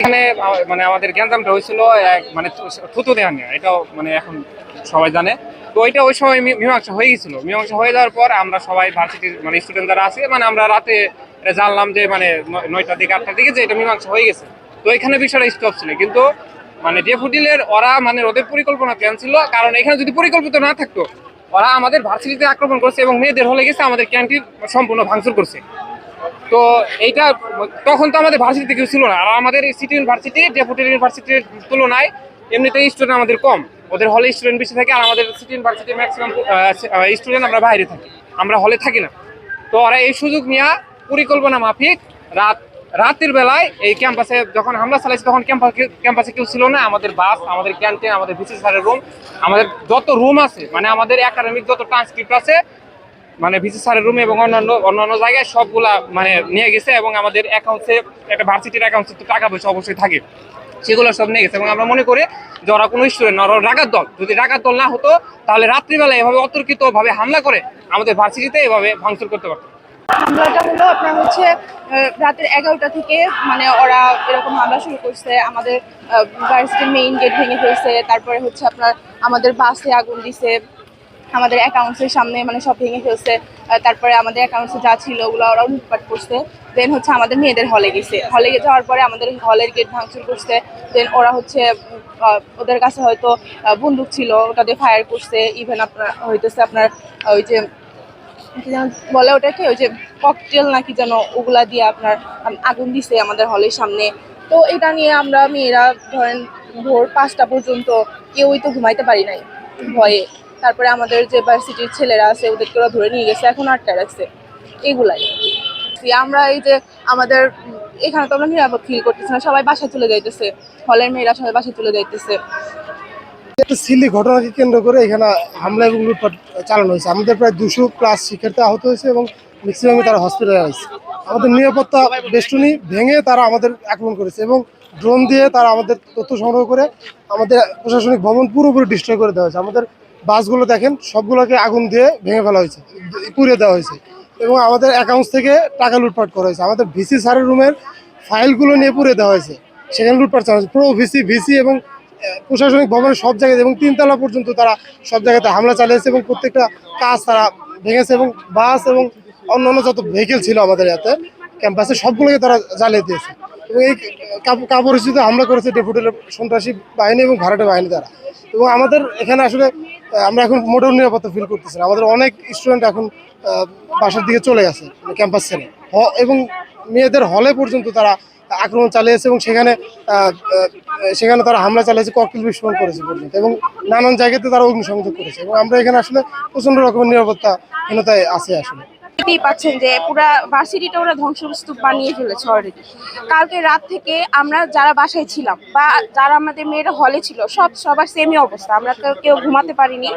এখানে মানে আমাদের গ্যাঞ্জামটা হয়েছিল মানে থুতু দেওয়া নিয়ে, এটাও মানে এখন সবাই জানে। তো ওইটা ওই সময় মীমাংসা হয়ে গেছিল। মীমাংসা হয়ে যাওয়ার পর আমরা সবাই ভার্সিটির মানে স্টুডেন্ট যারা আছে মানে আমরা রাতে জানলাম যে মানে ন- নয়টার দিকে, আটটার দিকে যে এটা মীমাংসা হয়ে গেছে। তো এখানে বিষয়টা স্টপ ছিল। কিন্তু মানে ডেফুডিলের ওরা মানে ওদের পরিকল্পনা প্ল্যান ছিল। কারণ এখানে যদি পরিকল্পিত না থাকতো, ওরা আমাদের ভার্সিটিতে আক্রমণ করছে এবং মেয়েদের হলে গেছে, আমাদের ক্যান্টিন সম্পূর্ণ ভাঙচুর করছে। তো এইটা তখন তো আমাদের ভার্সিটিতে কেউ ছিল না। আর আমাদের সিটি ইউনিভার্সিটি ডেপুটি ইউনিভার্সিটির তুলনায় এমনিতেই স্টুডেন্ট আমাদের কম। ওদের হলে স্টুডেন্ট বেশি থাকে আর আমাদের সিটি ইউনিভার্সিটির ম্যাক্সিমাম স্টুডেন্ট আমরা বাইরে থাকি। আমরা হলে থাকি না। তো ওরা এই সুযোগ নিয়ে পরিকল্পনা মাফিক রাত, রাতের বেলায় এই ক্যাম্পাসে যখন হামলা চালাইছে তখন ক্যাম্পাসে ক্যাম্পাসে কেউ ছিল না। আমাদের বাস আমাদের ক্যান্টিন আমাদের ভিসি স্যারের রুম আমাদের যত রুম আছে মানে আমাদের একাডেমিক যত ট্রান্সক্রিপ্ট আছে মানে ভিসি স্যারের রুমে এবং অন্যান্য অন্যান্য জায়গায় সবগুলা মানে নিয়ে গেছে এবং আমাদের অ্যাকাউন্টে একটা ভার্সিটির অ্যাকাউন্টে তো টাকা পয়সা অবশ্যই থাকে। সেগুলো সব নিয়ে গেছে এবং আমরা মনে করি যে ওরা কোনো স্টুডেন্ট ওরা ডাকাত দল। যদি ডাকাত দল না হতো, তাহলে রাত্রিবেলা এভাবে অতর্কিতভাবে হামলা করে আমাদের ভার্সিটিতে এভাবে ভাঙচুর করতে পারতো। হামলাটা হলো আপনার হচ্ছে রাতের এগারোটা থেকে মানে ওরা এরকম হামলা শুরু করছে। আমাদের ভার্সিটির মেইন গেট ভেঙে ফেলছে। তারপরে হচ্ছে আপনার, আমাদের বাসে আগুন দিছে। আমাদের অ্যাকাউন্টসের সামনে মানে সব ভেঙে ফেলছে তারপরে আমাদের অ্যাকাউন্টসে যা ছিল ওগুলো ওরাও লুটপাট করছে। দেন হচ্ছে আমাদের মেয়েদের হলে গেছে। হলে যাওয়ার পরে আমাদের হলের গেট ভাঙচুর করছে। দেন ওরা হচ্ছে ওদের কাছে হয়তো বন্দুক ছিল, ওটা দিয়ে ফায়ার করছে। ইভেন আপনার হইতেছে আপনার ওই যে, কি বলে ওটাকে, ওই যে ককটেল নাকি যেন, ওগুলা দিয়ে আপনার আগুন দিছে আমাদের হলের সামনে। তো এটা নিয়ে আমরা মেয়েরা ধরেন ভোর পাঁচটা পর্যন্ত কেউই তো ঘুমাইতে পারি নাই ভয়ে। তারপরে আমাদের যে ভার্সিটির ছেলেরা আছে, ওদেরকে ওরা ধরে নিয়ে গেছে, এখন আটকায় রাখছে। এগুলাই। আমরা এই যে আমাদের এখানে তো আমরা নিরাপদ ফিল করতেছি না, সবাই বাসায় চলে যাইতেছে। হলের মেয়েরা সবাই বাসায় চলে যাইতেছে। একটা সিলি ঘটনাকে কেন্দ্র করে এখানে হামলা এবং লুটপাট চালানো হয়েছে। আমাদের প্রায় দুশো প্লাস শিক্ষার্থী আহত হয়েছে এবং ম্যাক্সিমামই তারা হসপিটালে আছে। আমাদের নিরাপত্তা বেষ্টনী ভেঙে তারা আমাদের আক্রমণ করেছে এবং ড্রোন দিয়ে তারা আমাদের তথ্য সংগ্রহ করে আমাদের প্রশাসনিক ভবন পুরোপুরি ডিস্ট্রয় করে দেওয়া হয়েছে। আমাদের বাসগুলো দেখেন, সবগুলোকে আগুন দিয়ে ভেঙে ফেলা হয়েছে পুড়িয়ে দেওয়া হয়েছে। এবং আমাদের অ্যাকাউন্টস থেকে টাকা লুটপাট করা হয়েছে। আমাদের ভিসি স্যারের রুমের ফাইলগুলো নিয়ে পুড়িয়ে দেওয়া হয়েছে। সেখানে লুটপাট চালানো হয়েছে। পুরো ভিসি ভিসি এবং প্রশাসনিক ভবনের সব জায়গায় এবং তিনতলা পর্যন্ত তারা সব জায়গাতে হামলা চালিয়েছে এবং প্রত্যেকটা কাজ তারা ভেঙেছে এবং বাস এবং অন্যান্য যত ভেহিকেল ছিল আমাদের এতে ক্যাম্পাসে সবগুলোকে তারা জ্বালিয়ে দিয়েছে। এবং এই কাপ- কাপড়িচিত হামলা করেছে ডেপুটেলের সন্ত্রাসী বাহিনী এবং ভাড়াটে বাহিনী তারা এবং আমাদের এখানে আসলে আমরা এখন মোটেও নিরাপত্তা ফিল করতেছি না। আমাদের অনেক স্টুডেন্ট এখন বাসার দিকে চলে গেছে ক্যাম্পাস ছেড়ে। হ- এবং মেয়েদের হলে পর্যন্ত তারা আক্রমণ চালিয়েছে এবং সেখানে সেখানে তারা হামলা চালিয়েছে ককটেল বিস্ফোরণ করেছে পর্যন্ত এবং নানান জায়গাতে তারা অগ্নিসংযোগ করেছে। এবং আমরা এখানে আসলে প্রচণ্ড রকমের নিরাপত্তাহীনতায় আছে আসলে। দেখতেই পাচ্ছেন যে পুরা ভার্সিটিটা ওরা ধ্বংসস্তূপ বানিয়ে ফেলেছে অলরেডি কালকে রাত থেকে আমরা যারা বাসায় ছিলাম বা যারা আমাদের মেয়েরা হলে ছিল, সব সবার সেমই অবস্থা। আমরা কেউ ঘুমাতে পারিনি।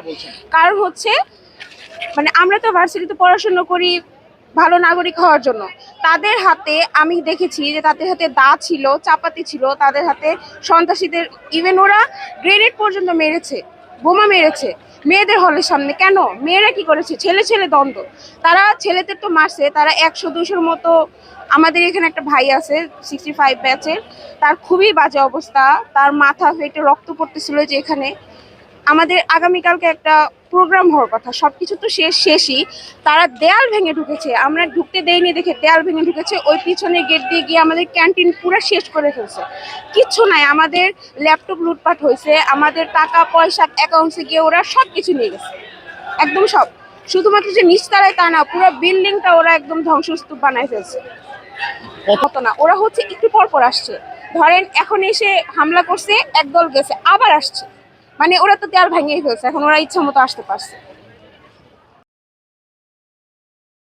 কারণ হচ্ছে মানে আমরা তো ভার্সিটিতে পড়াশুনো করি ভালো নাগরিক হওয়ার জন্য। তাদের হাতে আমি দেখেছি যে তাদের হাতে দা ছিল, চাপাতি ছিল, তাদের হাতে সন্ত্রাসীদের ইভেন ওরা গ্রেনেড পর্যন্ত মেরেছে। বোমা মেরেছে। মেয়েদের হলের সামনে। কেন? মেয়েরা কি করেছে? ছেলে ছেলে দ্বন্দ্ব। তারা ছেলেদের তো মারছে। তারা একশো দুশোর মতো আমাদের এখানে একটা ভাই আছে সিক্সটি ফাইভ ব্যাচের তার খুবই বাজে অবস্থা। তার মাথা ফেটে রক্ত পড়তেছিল যে এখানে। আমাদের আগামীকালকে একটা প্রোগ্রাম হওয়ার কথা। সব কিছু তো শেষ, শেষই। তারা দেয়াল ভেঙে ঢুকেছে। আমরা ঢুকতে দেইনি দেখে দেয়াল ভেঙে ঢুকেছে। ওই পিছনে গেট দিয়ে গিয়ে আমাদের ক্যান্টিন পুরো শেষ করে ফেলছে। কিচ্ছু নাই। আমাদের ল্যাপটপ লুটপাট হয়েছে। আমাদের টাকা, পয়সা অ্যাকাউন্টসে গিয়ে ওরা সব কিছু নিয়ে গেছে। একদম সব। শুধুমাত্র যে নিচতলায় তা না, পুরো বিল্ডিংটা ওরা একদম ধ্বংসস্তূপ বানায় ফেলছে। কত না। ওরা হচ্ছে একটু পর পর আসছে। ধরেন এখন এসে হামলা করছে, একদল গেছে, আবার আসছে। মানে ওরা তো দেয়াল ভাঙিয়ে ফেলছে এখন ওরা ইচ্ছা মতো আসতে পারছে।